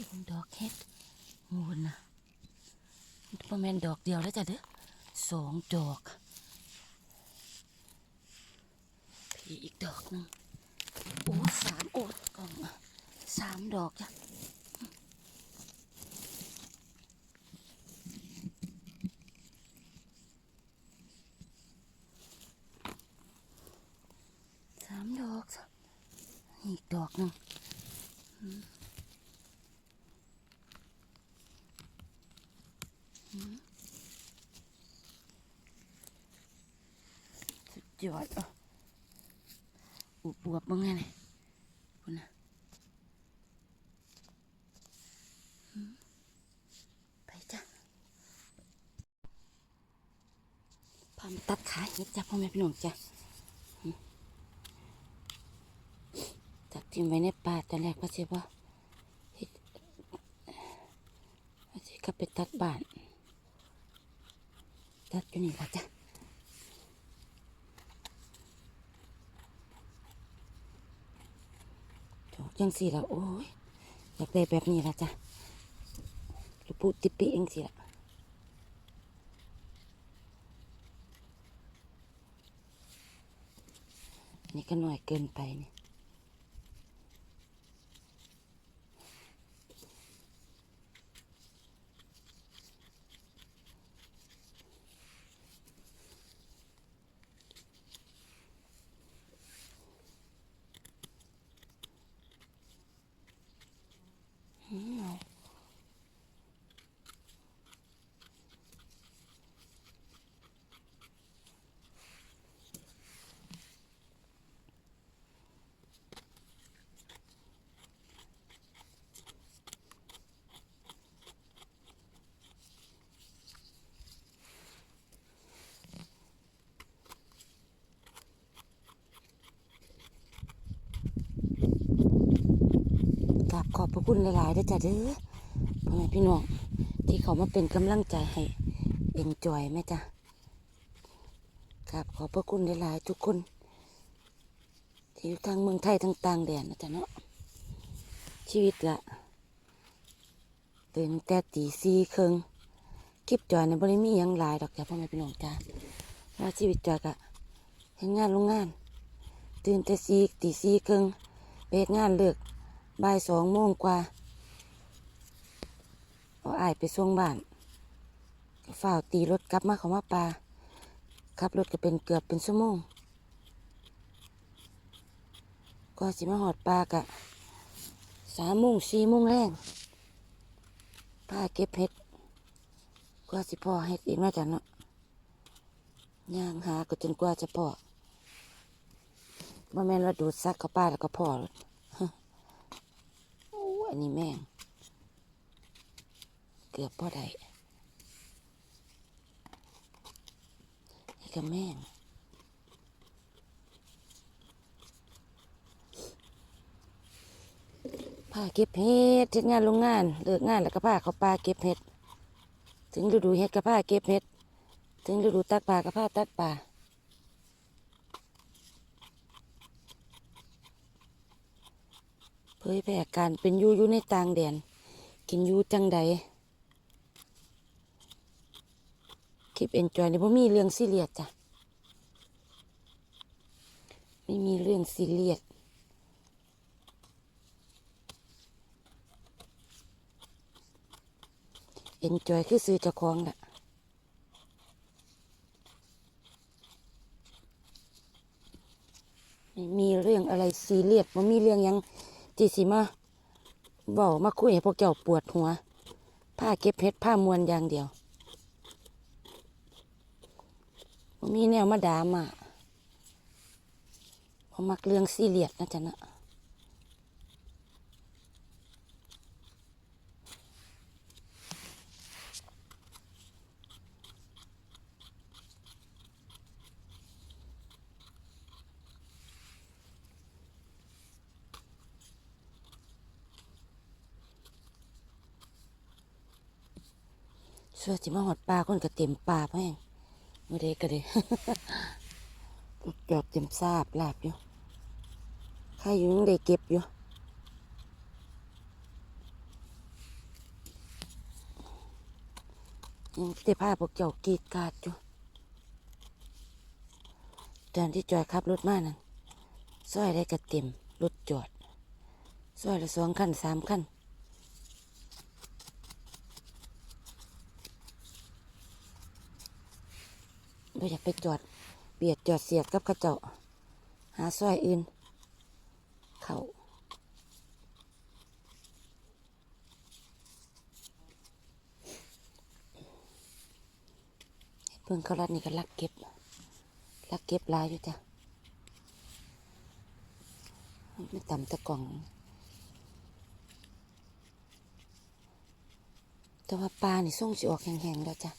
ยเบิ่งดอกเฮ็ดงูน่ะประมาณดอกเดียวแล้วจ้ะเด้อสองดอกพี่อีกดอกหนึงโอ้สามโอ้กล่องสามดอกจ้ะสามดอกนี่อีกดอกหนึง สุดยอดอะอุบวบบ้างไงเนี่ยคุณนะไปจ้ะพามตัดขาเห็ดจ้ะพ่อแม่พี่น้องจ้ะหืมตัดทิ้งไว้ในป่าตอนแรกว่าสิว่าเฮ็ดว่าสิก็ไปตัดบ้าน ตัดอยู่นี่ละจ้ะ ยังสี่ละโอ้ยอยากได้แบบนี้ละจ้ะลูกปูติปีเองสิละนี่ก็หน่อยเกินไปเนี่ยมเอาก ราบขอบพระคุณหลายๆด้จ้ะเด้อพ่อแม่พี่น้องที่เขามาเป็นกำลังใจให้เอ็นจอยแม่จ้ะกราบขอบพระคุณหลายๆทุกคน ที่อยู่ทางเมืองไทยทั้งต่างแดนนะจ๊ะเนาะชีวิตละตื่นแต่ตีสี่ครึ่งคลิปจอยในบริมียังหลายดอกจ้ะพ่อแม่พี่น้องจ้ะว่าชีวิตจอยกะเห็นงานโรงงาน ตื่นแต่สี่ตีสี่ครึ่งเฮ็ดงานเลิก บ่ายสองโมงกว่า เอาอายไปส่งบ้านฝ้าวตีรถกลับมาเขามาปลาขับรถก็เป็นเกือบเป็นชั่วโมงก็สิมาหอดปลากะสามโมงสี่โมงแรงป้าเก็บเห็ดก็สิพ่อเห็ดอีกแม่จันเนาะย่างหาก็จนกว่าจะพ่อว่แม่นเราดูดซักเข้าป้าแล้วก็พ่อแล้ว อันนี้แม่ง เกือบพ่อได้นี่ก็แม่งพาเก็บเห็ดเฮ็ดงานโรงงาน เลิกงานแล้วก็พาเขาปลาเก็บเห็ด ถึงฤดูเห็ดก็พาเก็บเห็ด ถึงฤดูตักปลาก็พาตักปลาเผ ยแพร่การเป็นยูอยู่ในต่างแดน กินยูจังใดคลิปเอ็นจอยนี่พ่มีเรื่องซีเรียสจ้ะไม่มีเรื่องซีเรียสเอ็นจอยคือซื้อเจ้าของแหละไม่มีเรื่องอะไรซีเรียสมันมีเรื่องยัง จีสิมาเบามาคุยให้พวกเจ้าปวดหัว ผ้าเก็บเพชรผ้ามวนอย่างเดียว มีแนวมาดามาเพราะมักเรื่องซีเรียสนะจ๊ะนะ ช่วยจิมาหอดปลาคนก็เต็มปลาพ่อเงไม่ได้ก็ได้จอบเต็มซาบลาบอยู่ใครอยู่ได้เก็บอยู่ยังเตะผ้าพวกเจ้ากีดกาดอยู่ตอนที่จอยขับรถมานั่นซอยได้กระเต็มรถจอดซอยละสองขั้นสามขั้น เราอยากไปจอดเบียดจอดเสียดกับเข้าเจ้า หาซอยอื่น เขาเพิ่งเขารัดนี่ก็ลักเก็บลักเก็บลายอยู่จ้ะไม่ต่ำตะกล่อง แต่ว่าปลานี่ส่งสิออกแห้งๆแล้วจ้ะ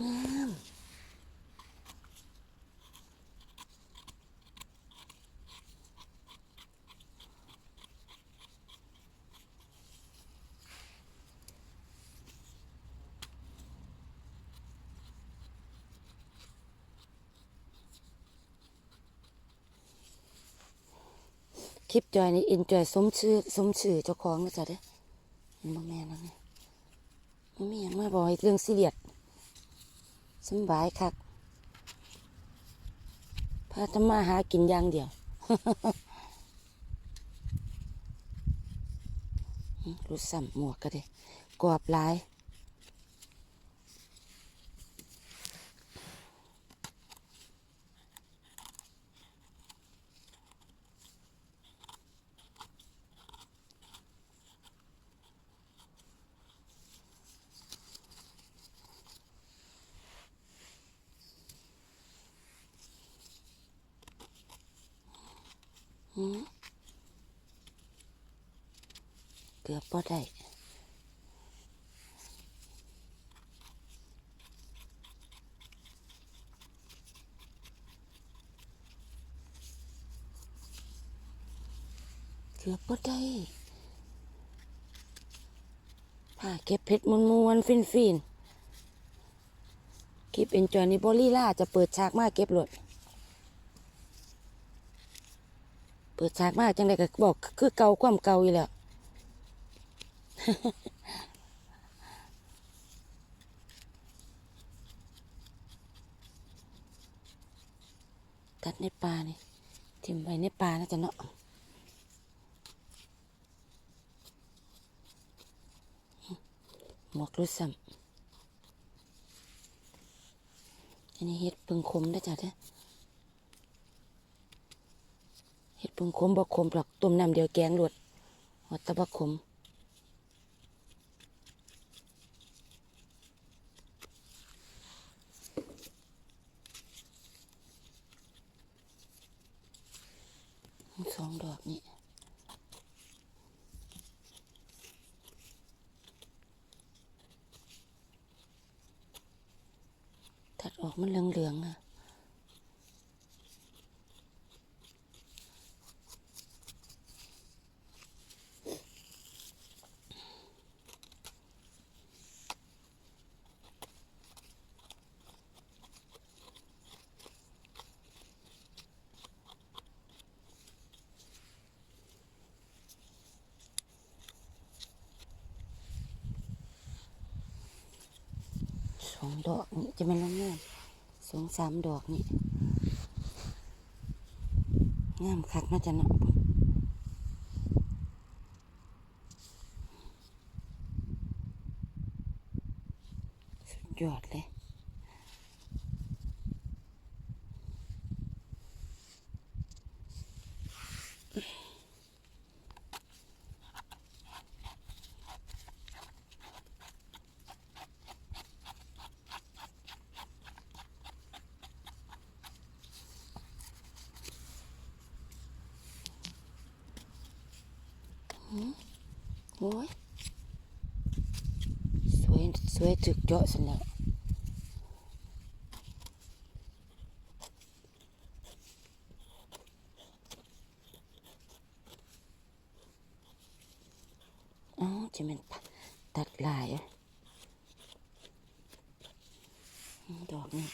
งามคลิปจอยนี่อินจอยสมชื่อสมชื่อเจ้าของนะจ๊ะเด้อเห็นบ่แม่นแล้วไงมันมีอย่างมาบอกเรื่องซีเรียส สบายคักพาทำมาหากินอย่างเดียวรู้สัมหมวกก็ได้กรอบลาย เกือบพอได้เกือบพอได้ผ้าเก็บเพชรมวนมวนฟินฟินคลิปเอ็นจอยนี่บอลี่ล่าจะเปิดฉากมาเก็บรถ เปิดฉากมาจังไดก็บอก คือเก่าความเก่าอยู่แล้วตัดในป่านี่ทิ่มไว้ในป่านะจ๊ะเนาะหมวกรู้ซ้ำอันนี้เฮ็ดพึงคมได้จ้ะเด้อ เห็ดเพึ่งขมบ่ขมหรอกต้มน้ำเดียวแกงรวดหอดตะบ่ขมสองดอกนี่ตัดออกมันเหลืองๆอะ สองดอกนี่จะเป็นงามสองสามดอกนี่งามคักน่าจะเนาะสุดยอดเลย โอ้ยสวยถึกเจาะสันแล้วอ๋อจะเป็นตัดลายอะอืมดอกนี่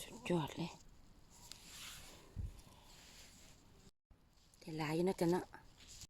สุดยอดเลยแต่ลายอยู่นะจ๊ะเนาะ